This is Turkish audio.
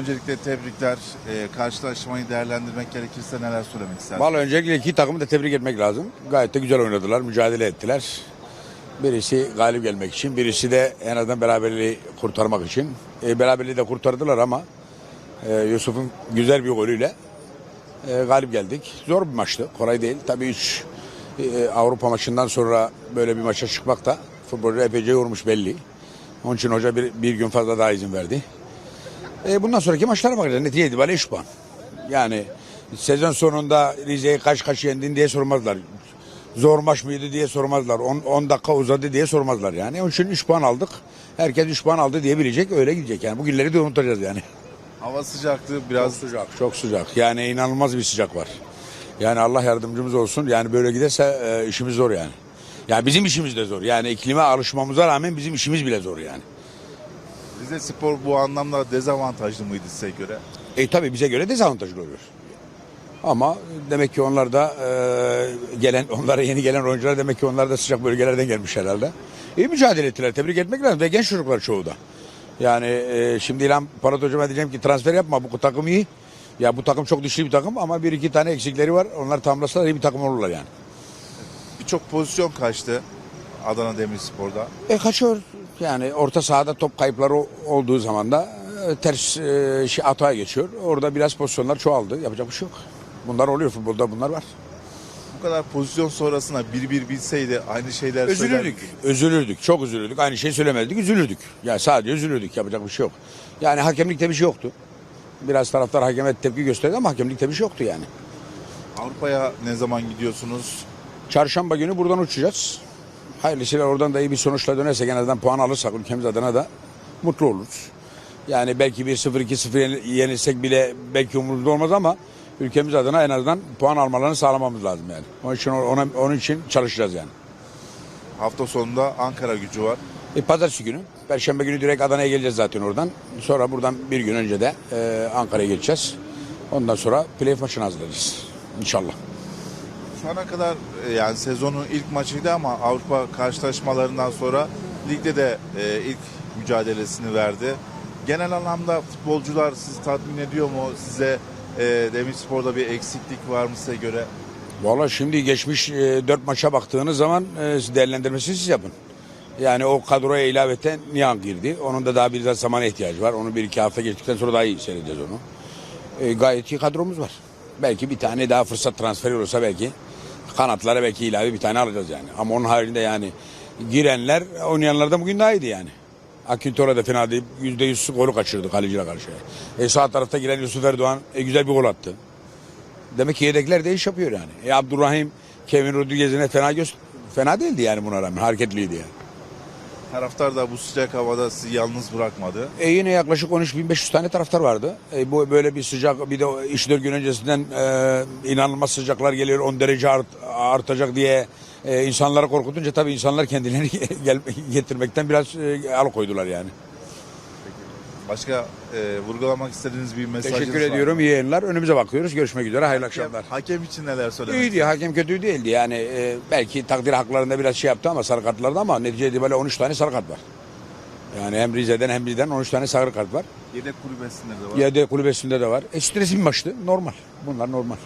Öncelikle tebrikler. Ee, karşılaşmayı değerlendirmek gerekirse neler söylemek istersiniz? Vallahi öncelikle iki takımı da tebrik etmek lazım. Gayet de güzel oynadılar, mücadele ettiler. Birisi galip gelmek için, birisi de en azından beraberliği kurtarmak için. E, beraberliği de kurtardılar ama e, Yusuf'un güzel bir golüyle e, galip geldik. Zor bir maçtı, kolay değil. Tabii üç e, Avrupa maçından sonra böyle bir maça çıkmak da futbolcu epeyce yormuş belli. Onun için hoca bir, bir gün fazla daha izin verdi. E, bundan sonraki maçlara bakacağız. Netice itibariyle 3 puan. Yani sezon sonunda Rize'yi kaç kaç yendin diye sormazlar. Zor maç mıydı diye sormazlar. 10 dakika uzadı diye sormazlar yani. Onun için 3 puan aldık. Herkes 3 puan aldı diyebilecek öyle gidecek yani. Bu günleri de unutacağız yani. Hava sıcaklığı biraz Çok sıcak. Çok sıcak. Yani inanılmaz bir sıcak var. Yani Allah yardımcımız olsun. Yani böyle giderse e, işimiz zor yani. Yani bizim işimiz de zor. Yani iklime alışmamıza rağmen bizim işimiz bile zor yani. Rize Spor bu anlamda dezavantajlı mıydı size göre? E tabii bize göre dezavantajlı oluyor. Ama demek ki onlar da e, gelen onlara yeni gelen oyuncular demek ki onlar da sıcak bölgelerden gelmiş herhalde. İyi mücadele ettiler. Tebrik etmek lazım ve genç çocuklar çoğu da. Yani e, şimdi İlhan Parat hocama diyeceğim ki transfer yapma bu takım iyi. Ya bu takım çok güçlü bir takım ama bir iki tane eksikleri var. Onlar tamamlasalar iyi bir takım olurlar yani. Birçok pozisyon kaçtı Adana Demirspor'da. E kaçıyor. Yani orta sahada top kayıpları olduğu zaman da e, ters e, şey, atağa geçiyor. Orada biraz pozisyonlar çoğaldı. Yapacak bir şey yok. Bunlar oluyor futbolda bunlar var. Bu kadar pozisyon sonrasında bir bir bilseydi aynı şeyler söyler Üzülürdük. miydiniz? Üzülürdük. Çok üzülürdük. Aynı şeyi söylemezdik. Üzülürdük. Yani sadece üzülürdük. Yapacak bir şey yok. Yani hakemlikte bir şey yoktu. Biraz taraftar hakeme tepki gösterdi ama hakemlikte bir şey yoktu yani. Avrupa'ya ne zaman gidiyorsunuz? Çarşamba günü buradan uçacağız. Hayırlısıyla oradan da iyi bir sonuçla dönersek en azından puan alırsak ülkemiz adına da mutlu oluruz. Yani belki 1-0 2-0 yeni- yenilsek bile belki umurumuzda olmaz ama ülkemiz adına en azından puan almalarını sağlamamız lazım yani. Onun için ona, onun için çalışacağız yani. Hafta sonunda Ankara gücü var. E, pazartesi günü, perşembe günü direkt Adana'ya geleceğiz zaten oradan. Sonra buradan bir gün önce de e, Ankara'ya geçeceğiz. Ondan sonra playoff maçını hazırlayacağız. İnşallah. Şu ana kadar e, yani sezonun ilk maçıydı ama Avrupa karşılaşmalarından sonra ligde de e, ilk mücadelesini verdi. Genel anlamda futbolcular sizi tatmin ediyor mu? Size e, Demirspor'da bir eksiklik var mı size göre? Valla şimdi geçmiş e, dört maça baktığınız zaman e, değerlendirmesini siz yapın. Yani o kadroya ilaveten Nihan girdi. Onun da daha bir biraz zamana ihtiyacı var. Onu bir iki hafta geçtikten sonra daha iyi seyredeceğiz onu. E, gayet iyi kadromuz var. Belki bir tane daha fırsat transferi olursa belki kanatlara belki ilave bir tane alacağız yani. Ama onun haricinde yani girenler oynayanlardan bugün daha iyiydi yani. Akintora da fena değil. Yüzde yüz golü kaçırdı kaleciyle karşı. E, sağ tarafta giren Yusuf Erdoğan e, güzel bir gol attı. Demek ki yedekler de iş yapıyor yani. E, Abdurrahim, Kevin Rodriguez'ine fena göz fena değildi yani buna rağmen. Hareketliydi yani. Taraftar da bu sıcak havada sizi yalnız bırakmadı. E yine yaklaşık 13.500 tane taraftar vardı. E bu böyle bir sıcak bir de 3-4 gün öncesinden e, inanılmaz sıcaklar geliyor 10 derece art- artacak diye e, insanları korkutunca tabii insanlar kendilerini getirmekten biraz e, alıkoydular yani. Başka e, vurgulamak istediğiniz bir mesajınız Teşekkür var mı? ediyorum. İyi yayınlar. Önümüze bakıyoruz. Görüşmek üzere. Hayırlı Hakem, akşamlar. hakem için neler söylemek İyiydi. Hakem kötü değildi. Yani e, belki takdir haklarında biraz şey yaptı ama sarı kartlarda ama netice itibariyle 13 tane sarı kart var. Yani hem Rize'den hem bizden 13 tane sarı kart var. Yedek kulübesinde de var. Yedek kulübesinde de var. E stresli bir maçtı. Normal. Bunlar normal.